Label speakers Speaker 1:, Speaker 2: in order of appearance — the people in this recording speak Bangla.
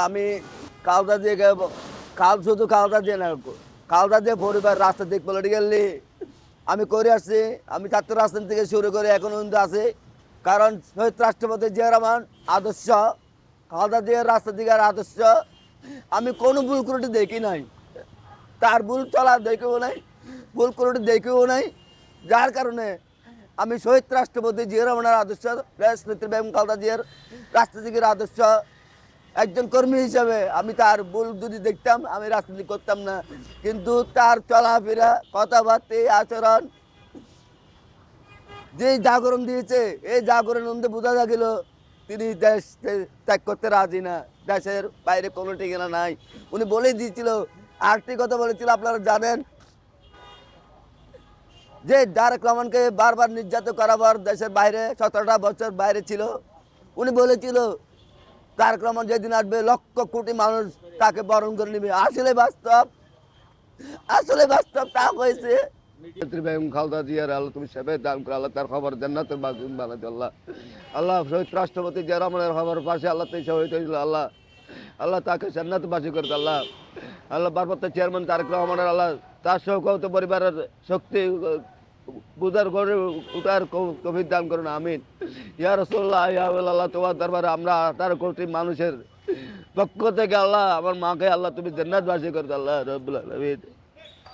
Speaker 1: আমি কালদা দিয়ে কাল শুধু কালদা দিয়ে না, কালদা দিয়ে পরিবার রাস্তা দিক পলিটিক্যালি আমি করে আসছি, আমি ছাত্র রাজনীতি থেকে শুরু করে এখন পর্যন্ত আছি। কারণ শহীদ রাষ্ট্রপতি জিয়া রহমান আদর্শ, কালদা দিয়ে রাস্তা দিকের আদর্শ। আমি কোনো ভুল ত্রুটি দেখি নাই। তার ভুল চলা দেখেও নাই, ভুল ত্রুটি দেখেও নাই। যার কারণে আমি শহীদ রাষ্ট্রপতি জিয়া রহমানের আদর্শ, রাজনীতির বেগম খালদা জিয়ার রাজনীতিকের আদর্শ একজন কর্মী হিসাবে আমি তার ভুল যদি দেখতাম, আমি রাজনীতি করতাম না। কিন্তু তার চলাফেরা, কথাবার্তা, আচরণ যে জাগরণ দিয়েছে, এই জাগরণ মধ্যে বোঝা গেল তিনি দেশ ত্যাগ করতে রাজি না। দেশের বাইরে কোনো ঠিকানা নাই। উনি বলেই দিয়েছিল, আরেকটি কথা বলেছিল, আপনারা জানেন? যে ডারেক রহমানকে বারবার নির্যাতন করাবার দেশের বাইরে, সতেরোটা বছর বাইরে ছিল। উনি বলেছিল তারেক রহমান যেদিন আসবে, লক্ষ কোটি মানুষ তাকে বরণ করে নেবে। আসলে বাস্তব? আসলে বাস্তব তা হয়েছে। খালদা জিয়ার আল্লাহ তুমি তার খবর আল্লাহ। আল্লাহ রাষ্ট্রপতি খবর আল্লাহ তুই আল্লাহ। আল্লাহ তাকে আল্লাহ। চেয়ারম্যান আল্লাহ তার পরিবারের শক্তি বুঝার করে উঠার কবির দান করুন, আমিন। ইয়া রসোল্লাহ ইয়া আল্লাহ তোমার দরবারে আমরা আঠারো কোটি মানুষের পক্ষ থেকে আল্লাহ, আমার মাকে আল্লাহ তুমি জান্নাত বাসী করতে আল্লাহ আলমিন।